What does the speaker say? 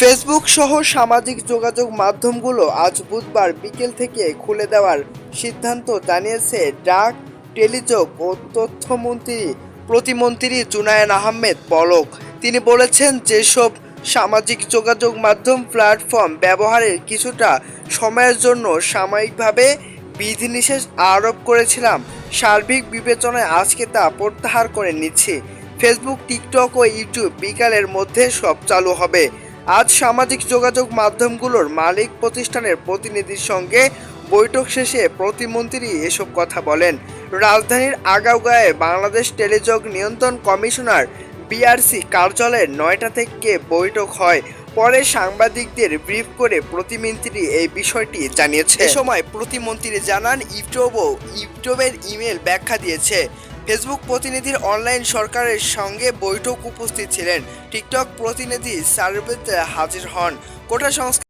Facebook সহ সামাজিক যোগাযোগ মাধ্যমগুলো আজ বুধবার বিকেল থেকে খুলে দেওয়ার সিদ্ধান্ত জানিয়েছে ডাক, টেলিযোগ ও তথ্যমন্ত্রী প্রতিমন্ত্রী জুনায়ন আহমেদ পলক। তিনি বলেছেন, যেসব সামাজিক যোগাযোগ মাধ্যম প্ল্যাটফর্ম ব্যবহারের কিছুটা সময়ের জন্য সাময়িকভাবে বিধিনিষেধ আরোপ করেছিলাম, সার্বিক বিবেচনায় আজকে তা প্রত্যাহার করে নিচ্ছি। ফেসবুক টিকটক ও ইউটিউব বিকালের মধ্যে সব চালু হবে। আজ সামাজিক যোগাযোগ মাধ্যমগুলোর মালিক প্রতিষ্ঠানের প্রতিনিধির সঙ্গে বৈঠক শেষে প্রতিমন্ত্রী এসব কথা বলেন। রাজধানীর আগাউগাঁয়ে বাংলাদেশ টেলিযোগ নিয়ন্ত্রণ কমিশনার বিআরসি কার্যালয়ের নয়টা থেকে বৈঠক হয়। পরে সাংবাদিকদের ব্রিফ করে প্রতিমন্ত্রী এই বিষয়টি জানিয়েছে এ সময় প্রতিমন্ত্রী জানান, ইউটিউবও ইউটিউবের ইমেল ব্যাখ্যা দিয়েছে। ফেসবুক প্রতিনিধির অনলাইন সরকারের সঙ্গে বৈঠক উপস্থিত ছিলেন। টিকটক প্রতিনিধি সার্ভেতে হাজির হন। কোটা সংস্থা